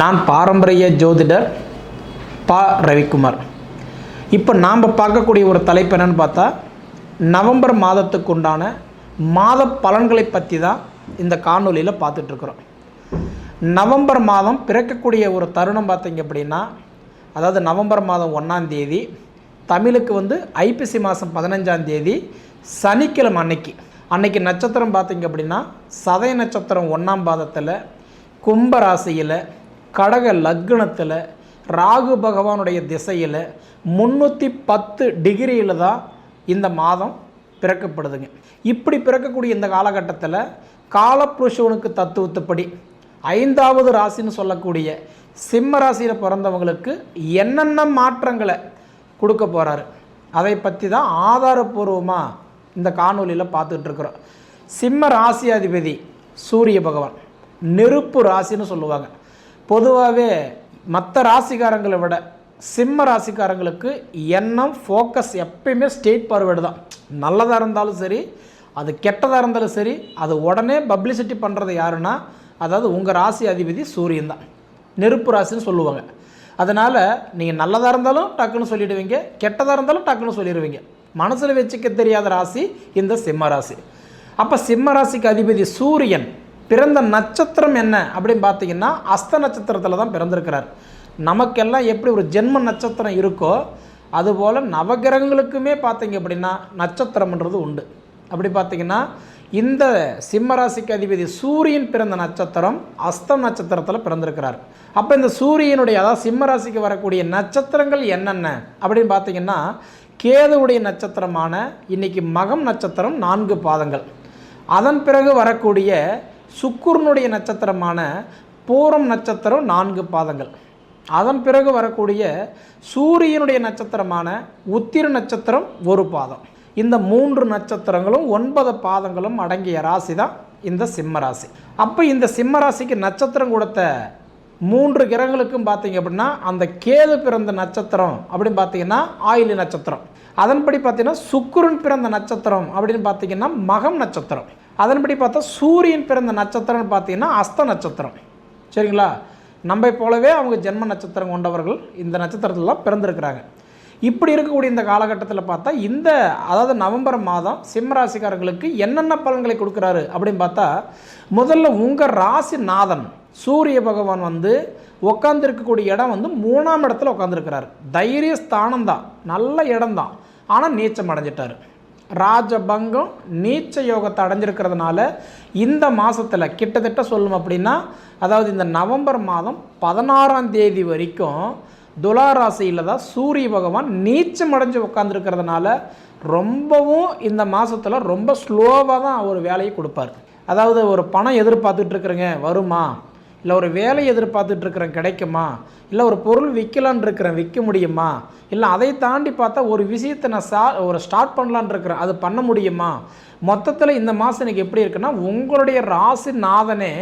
நான் பாரம்பரிய ஜோதிடர் பா. ரவிக்குமார். இப்போ நாம் பார்க்கக்கூடிய ஒரு தலைப்பு என்னன்னு பார்த்தா நவம்பர் மாதத்துக்கு உண்டான மாத பலன்களை பற்றி தான் இந்த காணொலியில் பார்த்துட்ருக்குறோம் நவம்பர் மாதம் பிறக்கக்கூடிய ஒரு தருணம் பார்த்தீங்க அப்படின்னா அதாவது நவம்பர் மாதம் ஒன்றாம் தேதி தமிழுக்கு வந்து ஐப்பசி மாதம் பதினஞ்சாந்தேதி சனிக்கிழமை அன்னைக்கு. அன்னைக்கு நட்சத்திரம் பார்த்தீங்க அப்படின்னா சதய நட்சத்திரம் ஒன்றாம் பாதத்தில் கும்ப ராசியில் கடக லக்னத்தில் ராகு பகவானுடைய திசையில் முந்நூற்றி பத்து டிகிரியில் தான் இந்த மாதம் பிறக்கப்படுதுங்க. இப்படி பிறக்கக்கூடிய இந்த காலகட்டத்தில் காலப்புருஷவனுக்கு தத்துவத்துப்படி ஐந்தாவது ராசின்னு சொல்லக்கூடிய சிம்ம ராசியில் பிறந்தவங்களுக்கு என்னென்ன மாற்றங்களை கொடுக்க போகிறாரு அதை பற்றி தான் ஆதாரபூர்வமாக இந்த காணொலியில் பார்த்துட்ருக்குறோம் சிம்ம ராசி அதிபதி சூரிய பகவான் நெருப்பு ராசின்னு சொல்லுவாங்க. பொதுவாகவே மற்ற ராசிக்காரங்களை விட சிம்ம ராசிக்காரங்களுக்கு எண்ணம் ஃபோக்கஸ் எப்பயுமே ஸ்டேட் பார்வேர்டு தான். நல்லதாக இருந்தாலும் சரி அது கெட்டதாக இருந்தாலும் சரி அது உடனே பப்ளிசிட்டி பண்ணுறது யாருன்னா அதாவது உங்கள் ராசி அதிபதி சூரியன் தான். நெருப்பு ராசின்னு சொல்லுவாங்க. அதனால் நீங்கள் நல்லதாக இருந்தாலும் டக்குன்னு சொல்லிடுவீங்க கெட்டதாக இருந்தாலும் டக்குன்னு சொல்லிடுவீங்க. மனசில் வச்சுக்க தெரியாத ராசி இந்த சிம்ம ராசி. அப்போ சிம்ம ராசிக்கு அதிபதி சூரியன். பிறந்த நட்சத்திரம் என்ன அப்படின்னு பார்த்தீங்கன்னா அஸ்த நட்சத்திரத்தில் தான் பிறந்திருக்கிறார். நமக்கெல்லாம் எப்படி ஒரு ஜென்ம நட்சத்திரம் இருக்கோ அதுபோல் நவகிரகங்களுக்குமே பார்த்தீங்க அப்படின்னா நட்சத்திரம்ன்றது உண்டு. அப்படி பார்த்தீங்கன்னா இந்த சிம்மராசிக்கு அதிபதி சூரியன் பிறந்த நட்சத்திரம் அஸ்தம் நட்சத்திரத்தில் பிறந்திருக்கிறார். அப்போ இந்த சூரியனுடைய அதாவது சிம்மராசிக்கு வரக்கூடிய நட்சத்திரங்கள் என்னென்ன அப்படின்னு பார்த்தீங்கன்னா கேதுவுடைய நட்சத்திரமான இன்னைக்கு மகம் நட்சத்திரம் நான்கு பாதங்கள். அதன் பிறகு வரக்கூடிய சுக்குரனுடைய நட்சத்திரமான பூரம் நட்சத்திரம் நான்கு பாதங்கள். அதன் பிறகு வரக்கூடிய சூரியனுடைய நட்சத்திரமான உத்திர நட்சத்திரம் ஒரு பாதம். இந்த மூன்று நட்சத்திரங்களும் ஒன்பது பாதங்களும் அடங்கிய ராசி தான் இந்த சிம்ம ராசி. அப்போ இந்த சிம்ம ராசிக்கு நட்சத்திரம் கொடுத்த மூன்று கிரகங்களுக்கும் பார்த்தீங்க அப்படின்னா அந்த கேது பிறந்த நட்சத்திரம் அப்படின்னு பார்த்தீங்கன்னா ஆயிலி நட்சத்திரம். அதன்படி பார்த்தீங்கன்னா சுக்குரன் பிறந்த நட்சத்திரம் அப்படின்னு பார்த்தீங்கன்னா மகம் நட்சத்திரம். அதன்படி பார்த்தா சூரியன் பிறந்த நட்சத்திரம்னு பார்த்தீங்கன்னா அஸ்த நட்சத்திரம். சரிங்களா? நம்ம போலவே அவங்க ஜென்ம நட்சத்திரம் கொண்டவர்கள் இந்த நட்சத்திரத்திலலாம் பிறந்திருக்கிறாங்க. இப்படி இருக்கக்கூடிய இந்த காலகட்டத்தில் பார்த்தா இந்த அதாவது நவம்பர் மாதம் சிம்மராசிக்காரர்களுக்கு என்னென்ன பலன்களை கொடுக்குறாரு அப்படின்னு பார்த்தா முதல்ல உங்கள் ராசி நாதன் சூரிய பகவான் வந்து உட்காந்துருக்கக்கூடிய இடம் வந்து மூணாம் இடத்துல உட்காந்துருக்கிறார் தைரிய ஸ்தானம் தான் நல்ல இடம் தான் ஆனால் நீச்சம் அடைஞ்சிட்டார். ராஜபங்கம் நீச்ச யோகத்தை அடைஞ்சிருக்கிறதுனால இந்த மாதத்தில் கிட்டத்தட்ட சொல்லணும் அப்படின்னா அதாவது இந்த நவம்பர் மாதம் பதினாறாம் தேதி வரைக்கும் துலா ராசியில் தான் சூரிய பகவான் நீச்சம் அடைஞ்சு உட்காந்துருக்கிறதுனால ரொம்பவும் இந்த மாதத்தில் ரொம்ப ஸ்லோவாக தான் ஒரு வேலையை கொடுப்பார். அதாவது ஒரு பணம் எதிர்பார்த்துட்டு இருக்கிறேங்க வருமா? இல்லை ஒரு வேலை எதிர்பார்த்துட்ருக்கிறேன் கிடைக்குமா? இல்லை ஒரு பொருள் விற்கலான் இருக்கிறேன் விற்க முடியுமா? இல்லை அதை தாண்டி பார்த்தா ஒரு விஷயத்தை நான் சா ஒரு ஸ்டார்ட் பண்ணலான் இருக்கிறேன் அது பண்ண முடியுமா? மொத்தத்தில் இந்த மாதம் எனக்கு எப்படி இருக்குன்னா உங்களுடைய ராசி நாதனே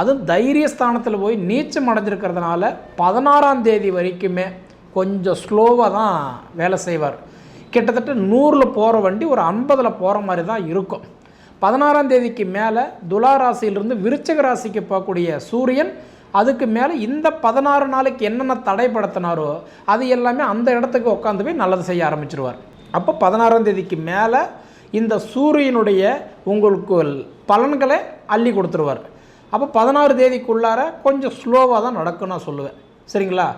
அதுவும் தைரியஸ்தானத்தில் போய் நீச்சம் அடைஞ்சிருக்கிறதுனால பதினாறாம் தேதி வரைக்குமே கொஞ்சம் ஸ்லோவாக தான் வேலை செய்வார். கிட்டத்தட்ட நூறில் போகிற வண்டி ஒரு ஐம்பதில் போகிற மாதிரி தான் இருக்கும். பதினாறாம் தேதிக்கு மேலே துலா ராசியிலிருந்து விருச்சக ராசிக்கு போகக்கூடிய சூரியன் அதுக்கு மேலே இந்த பதினாறு நாளைக்கு என்னென்ன தடைப்படுத்தினாரோ அது எல்லாமே அந்த இடத்துக்கு உட்காந்து போய் நல்லது செய்ய ஆரம்பிச்சிருவார். அப்போ பதினாறாம் தேதிக்கு மேலே இந்த சூரியனுடைய உங்களுக்கு பலன்களை அள்ளி கொடுத்துருவார். அப்போ பதினாறு தேதிக்குள்ளார கொஞ்சம் ஸ்லோவாக தான் நடக்கும் நான் சொல்லுவேன். சரிங்களா?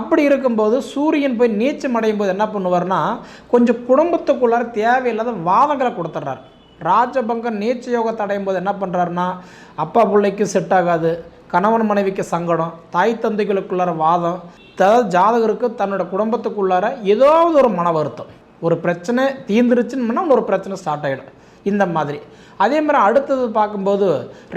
அப்படி இருக்கும்போது சூரியன் போய் நீச்சம் அடையும் போது என்ன பண்ணுவார்னா கொஞ்சம் குடும்பத்துக்குள்ளார தேவையில்லாத வாதங்களை கொடுத்துட்றாரு ராஜபங்கம் நீச்ச யோகத்தை அடையும் போது என்ன பண்ணுறாருன்னா அப்பா பிள்ளைக்கு செட் ஆகாது கணவன் மனைவிக்கு சங்கடம் தாய் தந்தைகளுக்குள்ளார வாதம் அதாவது ஜாதகருக்கு தன்னோட குடும்பத்துக்குள்ளார ஏதாவது ஒரு மன வருத்தம். ஒரு பிரச்சனை தீந்துருச்சுன்னு ஒரு பிரச்சனை ஸ்டார்ட் ஆகிடும் இந்த மாதிரி. அதே மாதிரி அடுத்தது பார்க்கும்போது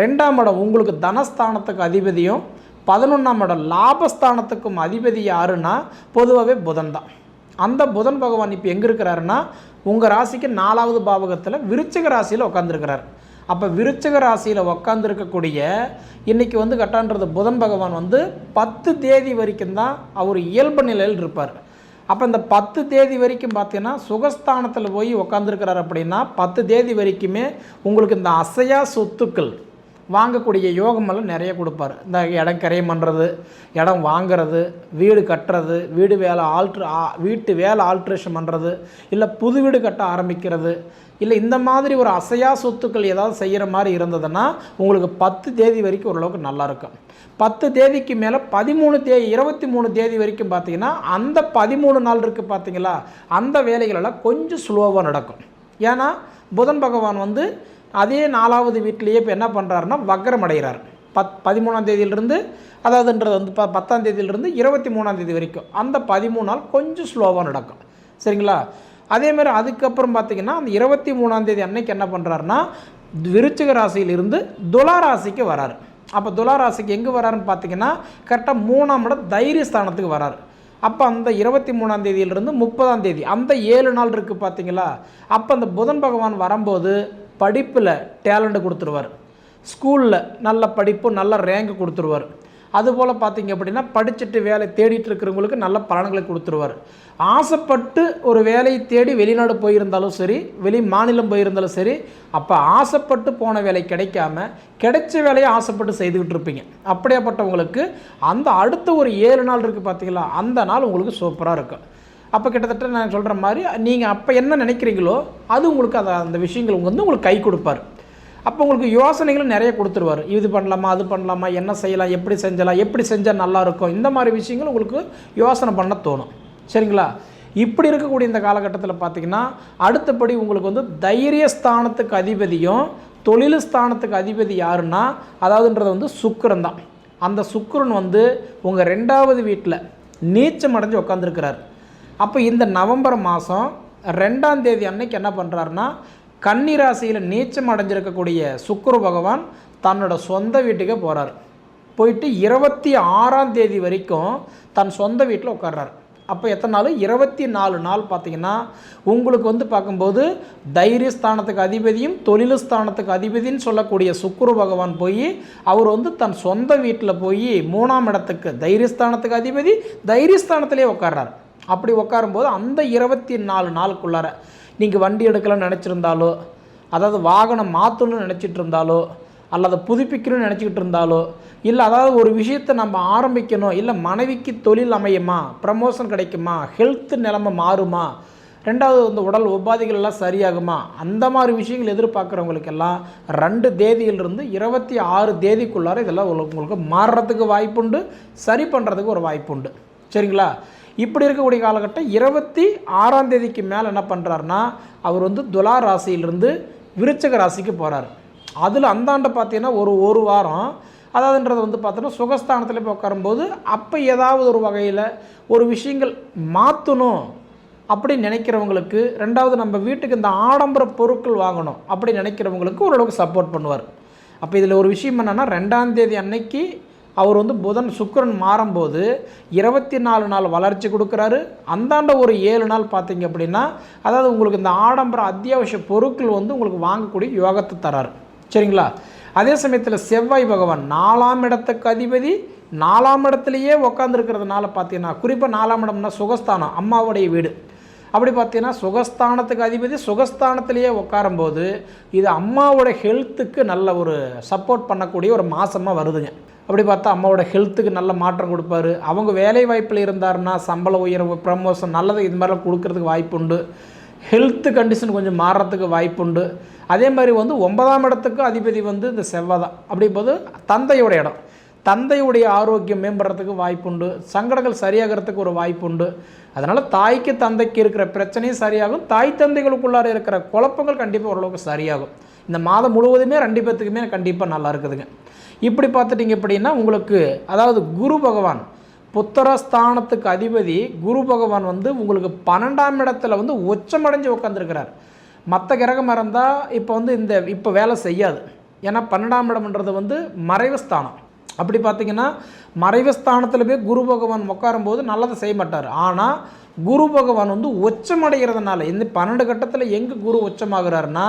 ரெண்டாம் இடம் உங்களுக்கு தனஸ்தானத்துக்கு அதிபதியும் பதினொன்றாம் இடம் லாபஸ்தானத்துக்கும் அதிபதி யாருன்னா பொதுவாகவே புதன் தான். அந்த புதன் பகவான் இப்போ எங்கே இருக்கிறாருன்னா உங்கள் ராசிக்கு நாலாவது பாவகத்தில் விருச்சிக ராசியில் உட்காந்துருக்கிறார் அப்போ விருச்சிக ராசியில் உட்காந்துருக்கக்கூடிய இன்றைக்கி வந்து கட்டான்றது புதன் பகவான் வந்து பத்து தேதி வரைக்கும் தான் அவர் இயல்பு நிலையில் இருப்பார். அப்போ இந்த பத்து தேதி வரைக்கும் பார்த்தீங்கன்னா சுகஸ்தானத்தில் போய் உக்காந்துருக்கிறார் அப்படின்னா பத்து தேதி வரைக்குமே உங்களுக்கு இந்த அசையா சொத்துக்கள் வாங்கக்கூடிய யோகமெல்லாம் நிறைய கொடுப்பார். இந்த இடம் கிரையம் பண்ணுறது இடம் வாங்குறது வீடு கட்டுறது வீடு வேலை ஆல்ட்ரு வீட்டு வேலை ஆல்ட்ரேஷன் பண்ணுறது இல்லை புது வீடு கட்ட ஆரம்பிக்கிறது இல்லை இந்த மாதிரி ஒரு அசையா சொத்துக்கள் ஏதாவது செய்கிற மாதிரி இருந்ததுன்னா உங்களுக்கு பத்து தேதி வரைக்கும் ஓரளவுக்கு நல்லாயிருக்கும் பத்து தேதிக்கு மேலே பதிமூணு தே இருபத்தி மூணு தேதி வரைக்கும் பார்த்தீங்கன்னா அந்த பதிமூணு நாள் இருக்குது பார்த்தீங்களா அந்த வேலைகளெல்லாம் கொஞ்சம் ஸ்லோவாக நடக்கும். ஏன்னா புதன் பகவான் வந்து அதே நாலாவது வீட்டிலேயே இப்போ என்ன பண்ணுறாருன்னா வக்ரம் அடைகிறார். பத் பதிமூணாம் தேதியிலிருந்து அதாவதுன்றது வந்து ப பத்தாம் தேதியிலிருந்து இருபத்தி மூணாம் தேதி வரைக்கும். அந்த பதிமூணு நாள் கொஞ்சம் ஸ்லோவாக நடக்கும். சரிங்களா? அதேமாதிரி அதுக்கப்புறம் பார்த்தீங்கன்னா அந்த இருபத்தி மூணாம் தேதி அன்னைக்கு என்ன பண்ணுறாருன்னா விருச்சிக ராசியிலிருந்து துலா ராசிக்கு வராரு. அப்போ துலா ராசிக்கு எங்கே வராருன்னு பார்த்தீங்கன்னா கரெக்டாக மூணாம் இடம் தைரிய ஸ்தானத்துக்கு வராரு. அப்போ அந்த இருபத்தி மூணாம் தேதியிலிருந்து முப்பதாம் தேதி அந்த ஏழு நாள் இருக்குது பார்த்தீங்களா அப்போ அந்த புதன் பகவான் வரும்போது படிப்பில் டேலண்ட்டு கொடுத்துருவார். ஸ்கூலில் நல்ல படிப்பு நல்ல ரேங்க் கொடுத்துருவார். அதுபோல் பார்த்தீங்க அப்படின்னா படிச்சுட்டு வேலை தேடிட்டு இருக்கிறவங்களுக்கு நல்ல பலன்களை கொடுத்துருவார். ஆசைப்பட்டு ஒரு வேலையை தேடி வெளிநாடு போயிருந்தாலும் சரி வெளி மாநிலம் போயிருந்தாலும் சரி அப்போ ஆசைப்பட்டு போன வேலை கிடைக்காம கிடைச்ச வேலையை ஆசைப்பட்டு செய்துக்கிட்டு இருப்பீங்க. அப்படியாப்பட்டவங்களுக்கு அந்த அடுத்த ஒரு ஏழு நாள் இருக்குது பார்த்தீங்களா? அந்த நாள் உங்களுக்கு சூப்பராக இருக்கும். அப்போ கிட்டத்தட்ட நான் சொல்கிற மாதிரி நீங்கள் அப்போ என்ன நினைக்கிறீங்களோ அது உங்களுக்கு அதை அந்த விஷயங்கள் வந்து உங்களுக்கு கை கொடுப்பார். அப்போ உங்களுக்கு யோசனைகளும் நிறைய கொடுத்துருவார். இது பண்ணலாமா அது பண்ணலாமா என்ன செய்யலாம் எப்படி செஞ்சலாம் எப்படி செஞ்சால் நல்லா இருக்கும் இந்த மாதிரி விஷயங்கள் உங்களுக்கு யோசனை பண்ண தோணும். சரிங்களா? இப்படி இருக்கக்கூடிய இந்த காலகட்டத்தில் பார்த்தீங்கன்னா அடுத்தபடி உங்களுக்கு வந்து தைரியஸ்தானத்துக்கு அதிபதியும் தொழில் ஸ்தானத்துக்கு அதிபதி யாருன்னா அதாவதுன்றது வந்து சுக்கரன் தான். அந்த சுக்கரன் வந்து உங்கள் ரெண்டாவது வீட்டில் நீச்சம் அடைஞ்சு உட்காந்துருக்கிறார் அப்போ இந்த நவம்பர் மாதம் ரெண்டாம் தேதி அன்னைக்கு என்ன பண்ணுறாருன்னா கன்னி ராசியில் நீச்சம் அடைஞ்சிருக்கக்கூடிய சுக்குரு பகவான் தன்னோட சொந்த வீட்டுக்கே போகிறார் போயிட்டு இருபத்தி ஆறாம் தேதி வரைக்கும் தன் சொந்த வீட்டில் உட்கார்றார். அப்போ எத்தனை நாள்? இருபத்தி நாலு நாள் பார்த்தீங்கன்னா உங்களுக்கு வந்து பார்க்கும்போது தைரியஸ்தானத்துக்கு அதிபதியும் தொழில் ஸ்தானத்துக்கு அதிபதின்னு சொல்லக்கூடிய சுக்குரு பகவான் போய் அவர் வந்து தன் சொந்த வீட்டில் போய் மூணாம் இடத்துக்கு தைரியஸ்தானத்துக்கு அதிபதி தைரியஸ்தானத்திலே உட்கார்றார். அப்படி உட்காரும்போது அந்த இருபத்தி நாலு நாளுக்குள்ளார நீங்கள் வண்டி எடுக்கலாம்னு நினச்சிருந்தாலோ அதாவது வாகனம் மாற்றணும்னு நினச்சிட்டு இருந்தாலோ அல்லது புதுப்பிக்கணும்னு நினச்சிக்கிட்டு இருந்தாலோ இல்லை அதாவது ஒரு விஷயத்தை நம்ம ஆரம்பிக்கணும் இல்லை மனைவிக்கு தொழில் அமையுமா ப்ரமோஷன் கிடைக்குமா ஹெல்த் நிலைமை மாறுமா ரெண்டாவது இந்த உடல் உபாதைகள் எல்லாம் சரியாகுமா அந்த மாதிரி விஷயங்கள் எதிர்பார்க்குறவங்களுக்கெல்லாம் ரெண்டு தேதியிலிருந்து இருபத்தி ஆறு தேதிக்குள்ளார இதெல்லாம் உங்களுக்கு மாறுறதுக்கு வாய்ப்புண்டு சரி பண்ணுறதுக்கு ஒரு வாய்ப்புண்டு. சரிங்களா? இப்படி இருக்கக்கூடிய காலகட்டம் இருபத்தி ஆறாம் தேதிக்கு மேலே என்ன பண்ணுறாருனா அவர் வந்து துலா ராசியிலிருந்து விருச்சக ராசிக்கு போகிறார் அதில் அந்தாண்டை பார்த்தீங்கன்னா ஒரு ஒரு வாரம். அதாவதுன்றது வந்து பார்த்தோன்னா சுகஸ்தானத்தில் போய் உட்காரும்போது அப்போ ஏதாவது ஒரு வகையில் ஒரு விஷயங்கள் மாற்றணும் அப்படி நினைக்கிறவங்களுக்கு ரெண்டாவது நம்ம வீட்டுக்கு இந்த ஆடம்பர பொருட்கள் வாங்கணும் அப்படி நினைக்கிறவங்களுக்கு ஓரளவுக்கு சப்போர்ட் பண்ணுவார். அப்போ இதில் ஒரு விஷயம் என்னென்னா ரெண்டாம் தேதி அன்னைக்கு அவர் வந்து புதன் சுக்கிரன் மாறும்போது இருபத்தி நாலு நாள் வளர்ச்சி கொடுக்குறாரு. அந்தாண்ட ஒரு ஏழு நாள் பார்த்தீங்க அப்படின்னா அதாவது உங்களுக்கு இந்த ஆடம்பர அத்தியாவசிய பொருட்கள் வந்து உங்களுக்கு வாங்கக்கூடிய யோகத்தை தராரு. சரிங்களா? அதே சமயத்தில் செவ்வாய் பகவான் நாலாம் இடத்துக்கு அதிபதி நாலாம் இடத்துலையே உக்காந்துருக்கிறதுனால பார்த்தீங்கன்னா குறிப்பாக நாலாம் இடம்னா சுகஸ்தானம் அம்மாவுடைய வீடு. அப்படி பார்த்தீங்கன்னா சுகஸ்தானத்துக்கு அதிபதி சுகஸ்தானத்திலேயே உட்காரும்போது இது அம்மாவோட ஹெல்த்துக்கு நல்ல ஒரு சப்போர்ட் பண்ணக்கூடிய ஒரு மாதமாக வருதுங்க. அப்படி பார்த்தா அம்மாவோட ஹெல்த்துக்கு நல்ல மாற்றம் கொடுப்பாரு. அவங்க வேலை வாய்ப்பில் இருந்தாருன்னா சம்பள உயர்வு ப்ரமோஷன் நல்லது இது மாதிரிலாம் கொடுக்கறதுக்கு வாய்ப்புண்டு ஹெல்த்து கண்டிஷன் கொஞ்சம் மாறுறதுக்கு வாய்ப்புண்டு அதே மாதிரி வந்து ஒன்பதாம் இடத்துக்கு அதிபதி வந்து இந்த செவ்வாய் தான். அப்படிங்கும்போது தந்தையோட இடம். தந்தையுடைய ஆரோக்கியம் மேம்படுறதுக்கு வாய்ப்புண்டு சங்கடங்கள் சரியாகிறதுக்கு ஒரு வாய்ப்புண்டு அதனால் தாய்க்கு தந்தைக்கு இருக்கிற பிரச்சனையும் சரியாகும். தாய் தந்தைகளுக்குள்ளார இருக்கிற குழப்பங்கள் கண்டிப்பாக ஓரளவுக்கு சரியாகும். இந்த மாதம் முழுவதுமே ரெண்டு பேர்த்துக்குமே கண்டிப்பாக நல்லா இருக்குதுங்க. இப்படி பார்த்துட்டிங்க அப்படின்னா உங்களுக்கு அதாவது குரு பகவான் புத்திரஸ்தானத்துக்கு அதிபதி குரு பகவான் வந்து உங்களுக்கு பன்னெண்டாம் இடத்துல வந்து உச்சமடைஞ்சு உட்காந்துருக்கிறார் மற்ற கிரகம் இருந்தால் இப்போ வந்து இந்த இப்போ வேலை செய்யாது. ஏன்னா பன்னெண்டாம் இடம்ன்றது வந்து மறைவு ஸ்தானம். அப்படி பார்த்தீங்கன்னா மறைவு ஸ்தானத்தில் போய் குரு பகவான் உட்காரும்போது நல்லதை செய்ய மாட்டார். ஆனால் குரு பகவான் வந்து உச்சமடைகிறதுனால இந்த பன்னெண்டு கட்டத்தில் எங்கே குரு உச்சமாகிறாருன்னா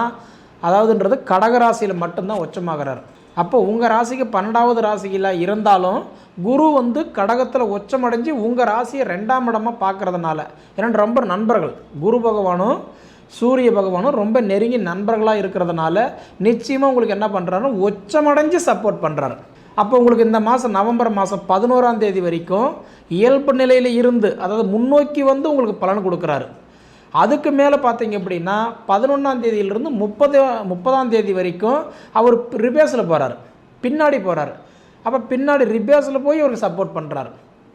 அதாவதுன்றது கடகராசியில் மட்டும்தான் உச்சமாகிறார் அப்போ உங்கள் ராசிக்கு பன்னெண்டாவது ராசியில் இருந்தாலும் குரு வந்து கடகத்தில் உச்சமடைஞ்சு உங்கள் ராசியை ரெண்டாம் இடமாக பார்க்கறதுனால ஏன்னா ரொம்ப நண்பர்கள். குரு பகவானும் சூரிய பகவானும் ரொம்ப நெருங்கி நண்பர்களாக இருக்கிறதுனால நிச்சயமாக உங்களுக்கு என்ன பண்ணுறாரு உச்சமடைஞ்சு சப்போர்ட் பண்ணுறாரு அப்போ உங்களுக்கு இந்த மாதம் நவம்பர் மாதம் பதினோராம் தேதி வரைக்கும் இயல்பு நிலையில் இருந்து அதாவது முன்னோக்கி வந்து உங்களுக்கு பலன் கொடுக்குறாரு. அதுக்கு மேலே பார்த்தீங்க அப்படின்னா பதினொன்றாம் தேதியிலிருந்து முப்பது முப்பதாம் தேதி வரைக்கும் அவர் ரிபேஸில் போகிறார் பின்னாடி போகிறார் அப்போ பின்னாடி ரிபேஸில் போய் அவருக்கு சப்போர்ட் பண்ணுறாரு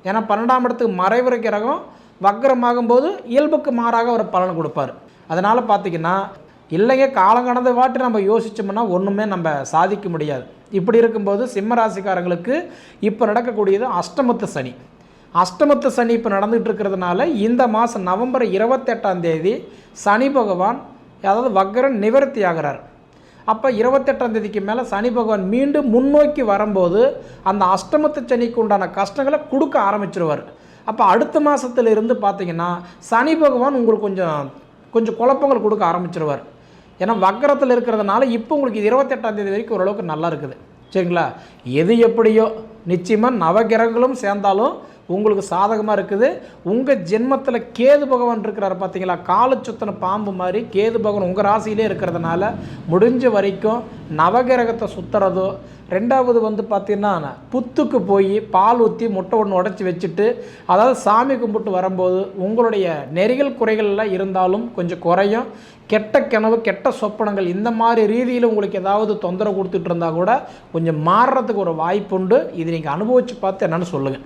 ஏன்னா பன்னெண்டாம் இடத்துக்கு மறைவுரை கிரகம் வக்கரமாகும் போது இயல்புக்கு மாறாக அவர் பலன் கொடுப்பார். அதனால் பார்த்தீங்கன்னா இல்லைங்க காலம் கடந்த வாட்டி நம்ம யோசிச்சோம்னா ஒன்றுமே நம்ம சாதிக்க முடியாது. இப்படி இருக்கும்போது சிம்ம ராசிக்காரங்களுக்கு இப்போ நடக்கக்கூடியது அஷ்டமத்து சனி. அஷ்டமத்து சனி இப்போ நடந்துகிட்டு இருக்கிறதுனால இந்த மாதம் நவம்பர் இருபத்தெட்டாம் தேதி சனி பகவான் அதாவது வக்கரன் நிவர்த்தி ஆகிறார். அப்போ இருபத்தெட்டாம் தேதிக்கு மேலே சனி பகவான் மீண்டும் முன்னோக்கி வரும்போது அந்த அஷ்டமத்து சனிக்கு உண்டான கஷ்டங்களை கொடுக்க ஆரம்பிச்சிருவார். அப்போ அடுத்த மாதத்துல இருந்து பார்த்தீங்கன்னா சனி பகவான் உங்களுக்கு கொஞ்சம் கொஞ்சம் குழப்பங்கள் கொடுக்க ஆரம்பிச்சிருவார். ஏன்னா வக்கரத்தில் இருக்கிறதுனால இப்போ உங்களுக்கு இது இருபத்தெட்டாம் தேதி வரைக்கும் ஓரளவுக்கு நல்லா இருக்குது. சரிங்களா? எது எப்படியோ நிச்சயமாக நவகிரகங்களும் சேர்ந்தாலும் உங்களுக்கு சாதகமாக இருக்குது. உங்கள் ஜென்மத்தில் கேது பகவான் இருக்கிறார் பார்த்தீங்களா காலச்சுத்தன பாம்பு மாதிரி கேது பகவான் உங்கள் ராசியிலே இருக்கிறதுனால முடிஞ்ச வரைக்கும் நவகிரகத்தை சுற்றுறதோ ரெண்டாவது வந்து பார்த்தீங்கன்னா புத்துக்கு போய் பால் ஊற்றி முட்டை ஒன்று உடச்சி வச்சுட்டு அதாவது சாமி கும்பிட்டு வரும்போது உங்களுடைய நெறிகள் குறைகள்லாம் இருந்தாலும் கொஞ்சம் குறையும். கெட்ட கனவு கெட்ட சொப்பனங்கள் இந்த மாதிரி ரீதியில் உங்களுக்கு ஏதாவது தொந்தரவு கொடுத்துட்டு இருந்தால் கூட கொஞ்சம் மாறுறதுக்கு ஒரு வாய்ப்பு உண்டு இது நீங்கள் அனுபவித்து பார்த்து என்னென்னு சொல்லுங்கள்